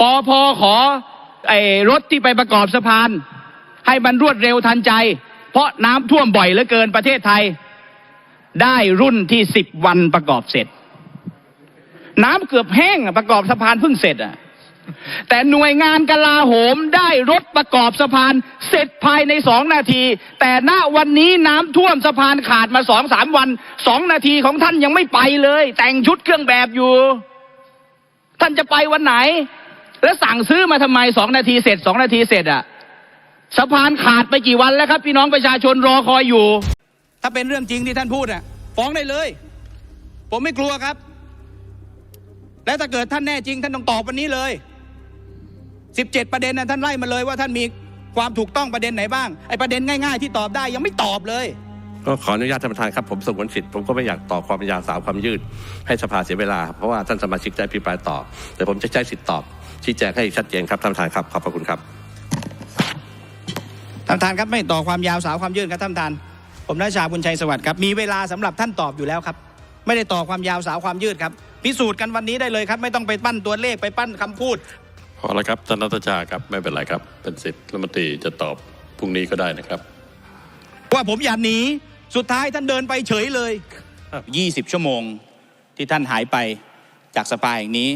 ปอพอขอไอ้รถที่ไปประกอบสะพาน ให้มันรวดเร็วทันใจ เพราะน้ำท่วมบ่อยเหลือเกินประเทศไทย ได้รุ่นที่สิบวันประกอบเสร็จ น้ำเกือบแห้งประกอบสะพานเพิ่งเสร็จอะแต่หน่วยงานกลาโหมได้รถประกอบสะพานเสร็จภายในสองนาที แต่ณวันนี้น้ำท่วมสะพานขาดมาสองสามวันสองนาทีของท่านยังไม่ไปเลย แต่งชุดเครื่องแบบอยู่ ท่านจะไปวันไหน แล้วสั่งซื้อมาทำไมสองนาทีเสร็จสองนาทีเสร็จอะสะพานขาดไปกี่วันแล้วครับ พี่น้องประชาชนรอคอยอยู่ ถ้าเป็นเรื่องจริงที่ท่านพูดอะฟ้องได้เลย ผมไม่กลัวครับ และถ้าเกิดท่านแน่จริง ท่านต้องตอบวันนี้เลย17ประเด็นนะท่านไล่มาเลยว่าท่านมีความถูกต้องประเด็นไหนบ้างไอ้ประเด็นง่ายๆที่ตอบได้ยังไม่ตอบเลยก็ขออนุญาตท่านประธานครับผมสงวนสิทธิ์ผมก็ไม่อยากต่อความยาวสาวความยืด ให้สภาเสียเวลา เพราะว่าท่านสมาชิกได้พิปรายต่อ แต่ผมจะใช้สิทธิ์ตอบ ชี้แจงให้ชัดเจนครับท่านประธานครับขอบพระคุณครับท่านประธานครับไม่ต่อความยาวสาวความยืดครับท่านประธาน ผมนัชชาบุญชัยสวัสดิ์ครับมีเวลาสำหรับท่านตอบอยู่แล้วครับ ไม่ได้ต่อความยาวสาวความยืดครับ พิสูจน์กันวันนี้ได้เลยครับ ไม่ต้องไปปั้นตัวเลขไปปั้นคำพูดพอแล้วครับท่านรัตชาครับไม่เป็นไรครับ เป็นสิทธิ์รัฐมนตรีจะตอบพรุ่งนี้ก็ได้นะครับ ว่าผมอย่าหนีสุดท้ายท่านเดินไปเฉยเลย 20 ชั่วโมงที่ท่านหายไปจากสปาแห่งนี้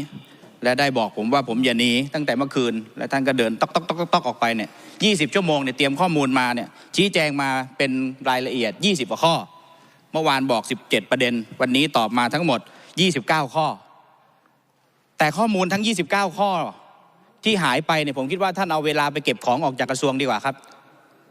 และได้บอกผมว่าผมอย่าหนีตั้งแต่เมื่อคืน และท่านก็เดินตอกตอกตอกตอกอกออกไปเนี่ย20ชั่วโมงเนี่ยเตรียมข้อมูลมาเนี่ยชี้แจงมาเป็นรายละเอียด 20กว่าข้อ เมื่อวานบอก 17 ประเด็น วันนี้ตอบมาทั้งหมด 29 ข้อ แต่ข้อมูลทั้ง 29 ข้อที่หายไปเนี่ยผมคิดว่าท่านเอาเวลาไปเก็บของออกจากกระทรวงดีกว่าครับ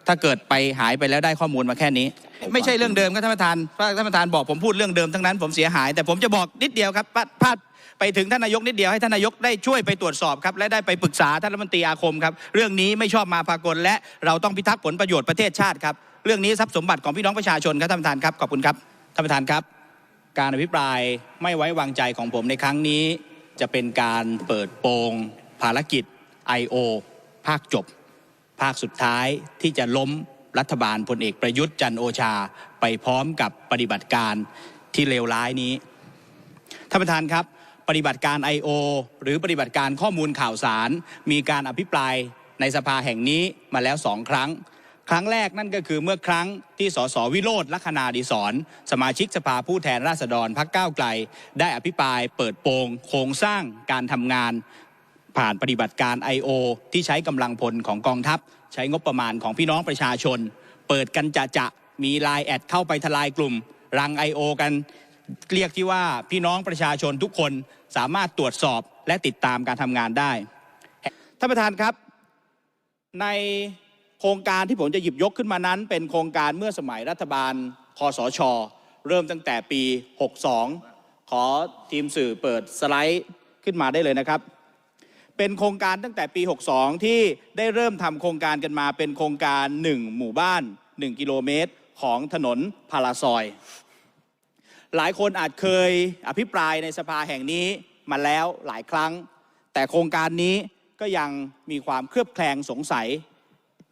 ถ้าเกิดไปหายไปแล้วได้ข้อมูลมาแค่นี้ ไม่ใช่เรื่องเดิมครับท่านประธานถ้าท่านประธานบอกผมพูดเรื่องเดิมทั้งนั้นผมเสียหาย แต่ผมจะบอกนิดเดียวครับพาดพาด ไปถึงท่านนายกนิดเดียวให้ท่านนายกได้ช่วยไปตรวจสอบครับและได้ไปปรึกษาท่านรัฐมนตรีอาคมครับเรื่องนี้ไม่ชอบมาพากลและเราต้องพิทักษ์ผลประโยชน์ประเทศชาติครับเรื่องนี้ทรัพย์สมบัติของพี่น้องประชาชนครับท่านประธานครับขอบคุณครับท่านประธานครับ การอภิปรายไม่ไว้วางใจของผมในครั้งนี้ จะเป็นการเปิดโปงภารกิจ I.O. ภาคจบ ภาคสุดท้ายที่จะล้มรัฐบาลพลเอกประยุทธ์จันโอชาไปพร้อมกับปฏิบัติการที่เลวร้ายนี้ท่านประธานครับ ปฏิบัติการ I.O. หรือปฏิบัติการข้อมูลข่าวสาร มีการอภิปรายในสภาแห่งนี้มาแล้วสองครั้ง ครั้งแรกนั่นก็คือเมื่อครั้งที่สสวิโรธลัคนาดิศรสมาชิกสภาผู้แทนราษฎรพักก้าวไกล ได้อภิปรายเปิดโปงโครงสร้างการทำงาน ผ่านปฏิบัติการ I.O. ที่ใช้กำลังพลของกองทัพ ใช้งบประมาณของพี่น้องประชาชน เปิดกันจะจะมีไลน์แอดเข้าไปทลายกลุ่มรัง I.O. กัน เรียกที่ว่าพี่น้องประชาชนทุกคนสามารถตรวจสอบและติดตามการทำงานได้ท่านประธานครับ ในโครงการที่ผมจะหยิบยกขึ้นมานั้น เป็นโครงการเมื่อสมัยรัฐบาลคอสช เริ่มตั้งแต่ปี 62 ขอทีมสื่อเปิดสไลด์ขึ้นมาได้เลยนะครับ เป็นโครงการตั้งแต่ปี 62 ที่ได้เริ่มทำโครงการกันมาเป็นโครงการ 1 หมู่บ้าน 1 กิโลเมตร ของถนนพาราซอย หลายคนอาจเคยอภิปรายในสภาแห่งนี้มาแล้วหลายครั้ง แต่โครงการนี้ก็ยังมีความเคลือบแคลงสงสัย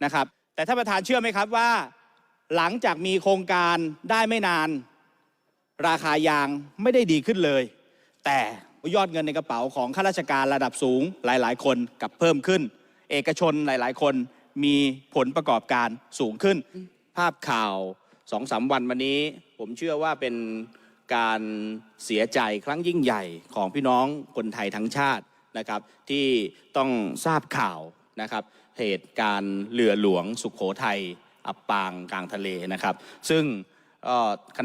นะครับ แต่ท่านประธานเชื่อไหมครับว่า หลังจากมีโครงการได้ไม่นาน ราคายางไม่ได้ดีขึ้นเลย แต่ยอดเงินในกระเป๋าของข้าราชการระดับสูงหลาย ๆ คนกลับเพิ่มขึ้น เอกชนหลาย ๆ คนมีผลประกอบการสูงขึ้น ภาพข่าวสองสามวันมานี้ ผมเชื่อว่าเป็น การเสียใจครั้งยิ่งใหญ่ของพี่น้องคนไทยทั้งชาตินะครับที่ต้องทราบข่าวนะครับเหตุการณ์เรือหลวงสุขโขทัยอับปางกลางทะเลนะครับ ซึ่งก็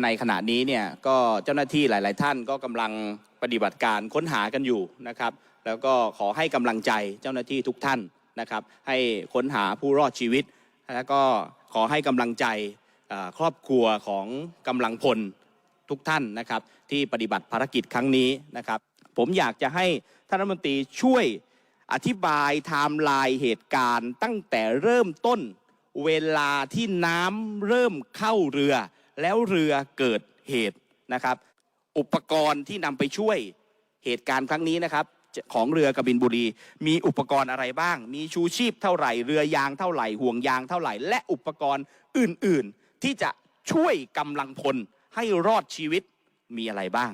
ในขณะนี้เนี่ยก็เจ้าหน้าที่หลาย ๆ ท่านก็กำลังปฏิบัติการค้นหากันอยู่นะครับ แล้วก็ขอให้กำลังใจเจ้าหน้าที่ทุกท่านนะครับ ให้ค้นหาผู้รอดชีวิต แล้วก็ขอให้กำลังใจครอบครัวของกำลังพล ทุกท่านนะครับ ที่ปฏิบัติภารกิจครั้งนี้นะครับ ผมอยากจะให้ท่านรัฐมนตรีช่วยอธิบายไทม์ไลน์เหตุการณ์ตั้งแต่เริ่มต้นเวลาที่น้ำเริ่มเข้าเรือ แล้วเรือเกิดเหตุนะครับ อุปกรณ์ที่นำไปช่วยเหตุการณ์ครั้งนี้นะครับของเรือกบินบุรี มีอุปกรณ์อะไรบ้าง มีชูชีพเท่าไหร่ เรือยางเท่าไหร่ ห่วงยางเท่าไหร่ และอุปกรณ์อื่น ๆ ที่จะช่วยกำลังพล ให้รอดชีวิตมีอะไรบ้าง